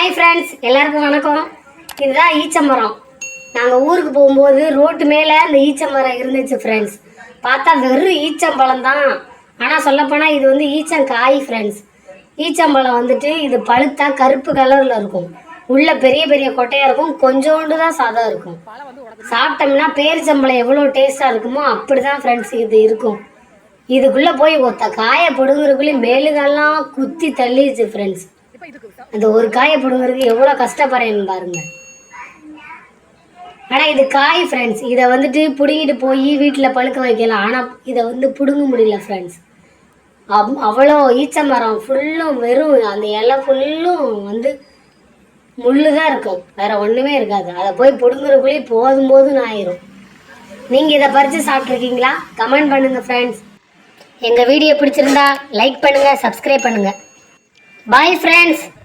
Hi friends எல்லாருக்கும் வணக்கம். இதுதான் ஈச்சமரம் நாங்கள் ஊருக்கு போகும்போது ரோட்டு மேலே அந்த ஈச்சமரம் இருந்துச்சு ஃப்ரெண்ட்ஸ் பார்த்தா வெறும் ஈச்சம்பழம் தான். ஆனால் சொல்லப்போனால் இது வந்து ஈச்சங்காய் ஃப்ரெண்ட்ஸ் ஈச்சம்பழம் வந்துட்டு இது பழுத்தா கருப்பு கலரில் இருக்கும். உள்ள பெரிய பெரிய கொட்டையாக இருக்கும். கொஞ்சோண்டு தான் சாதம் இருக்கும். சாப்பிட்டோம்னா பேரிச்சம்பழம் எவ்வளோ டேஸ்ட்டாக இருக்குமோ அப்படி தான் ஃப்ரெண்ட்ஸ் இது இருக்கும். இதுக்குள்ளே போய் ஒத்த காயை பிடுங்குறதுக்குள்ளே மேலுகெல்லாம் குத்தி தள்ளிடுச்சு ஃப்ரெண்ட்ஸ் அந்த ஒரு காயை பிடுங்குறதுக்கு எவ்வளோ கஷ்டப்படுறேன்னு பாருங்க. ஆனால் இது காய் ஃப்ரெண்ட்ஸ் இதை வந்துட்டு பிடுங்கிட்டு போய் வீட்டில் பழுக்க வைக்கலாம். ஆனால் இதை வந்து பிடுங்க முடியல ஃப்ரெண்ட்ஸ் அவ் அவ்வளோ ஈச்ச மரம் ஃபுல்லும் வெறும் அந்த இலை ஃபுல்லும் வந்து முள்ளு தான் இருக்கும். வேறு ஒன்றுமே இருக்காது. அதை போய் பிடுங்குறக்குள்ளேயே போதும் போதும்னு ஆயிரும். நீங்கள் இதை பறித்து சாப்பிட்ருக்கீங்களா கமெண்ட் பண்ணுங்கள் ஃப்ரெண்ட்ஸ் எங்கள் வீடியோ பிடிச்சிருந்தா லைக் பண்ணுங்கள் சப்ஸ்கிரைப் பண்ணுங்கள் பாய் ஃப்ரெண்ட்ஸ்